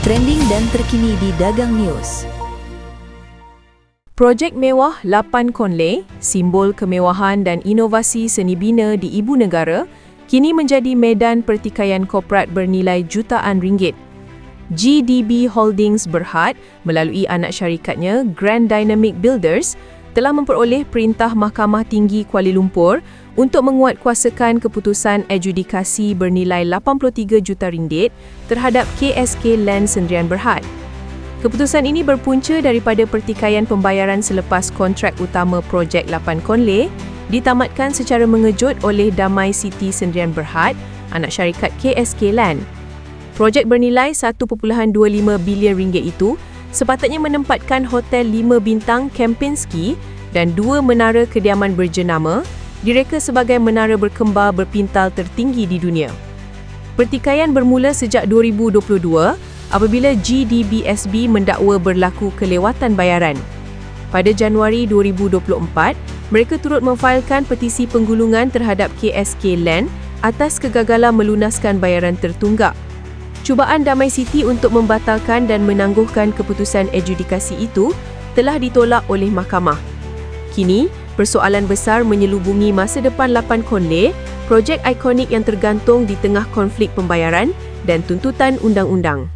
trending dan terkini di Dagang News. Projek mewah Lapan Konle, simbol kemewahan dan inovasi seni bina di ibu negara, kini menjadi medan pertikaian korporat bernilai jutaan ringgit. GDB Holdings Berhad melalui anak syarikatnya Grand Dynamic Builders telah memperoleh perintah Mahkamah Tinggi Kuala Lumpur untuk menguatkuasakan keputusan adjudikasi bernilai 83 juta ringgit terhadap KSK Land Sendirian Berhad. Keputusan ini berpunca daripada pertikaian pembayaran selepas kontrak utama projek Lapan Konle ditamatkan secara mengejut oleh Damai City Sendirian Berhad, anak syarikat KSK Land. Projek bernilai 1.25 bilion ringgit itu sepatutnya menempatkan hotel 5 bintang Kempinski dan dua menara kediaman berjenama direka sebagai menara berkembar berpintal tertinggi di dunia. Pertikaian bermula sejak 2022 apabila GDBSB mendakwa berlaku kelewatan bayaran. Pada Januari 2024, mereka turut memfailkan petisi penggulungan terhadap KSK Land atas kegagalan melunaskan bayaran tertunggak. Cubaan Damai City untuk membatalkan dan menangguhkan keputusan adjudikasi itu telah ditolak oleh mahkamah. Kini, persoalan besar menyelubungi masa depan Lapan Konle, projek ikonik yang tergantung di tengah konflik pembayaran dan tuntutan undang-undang.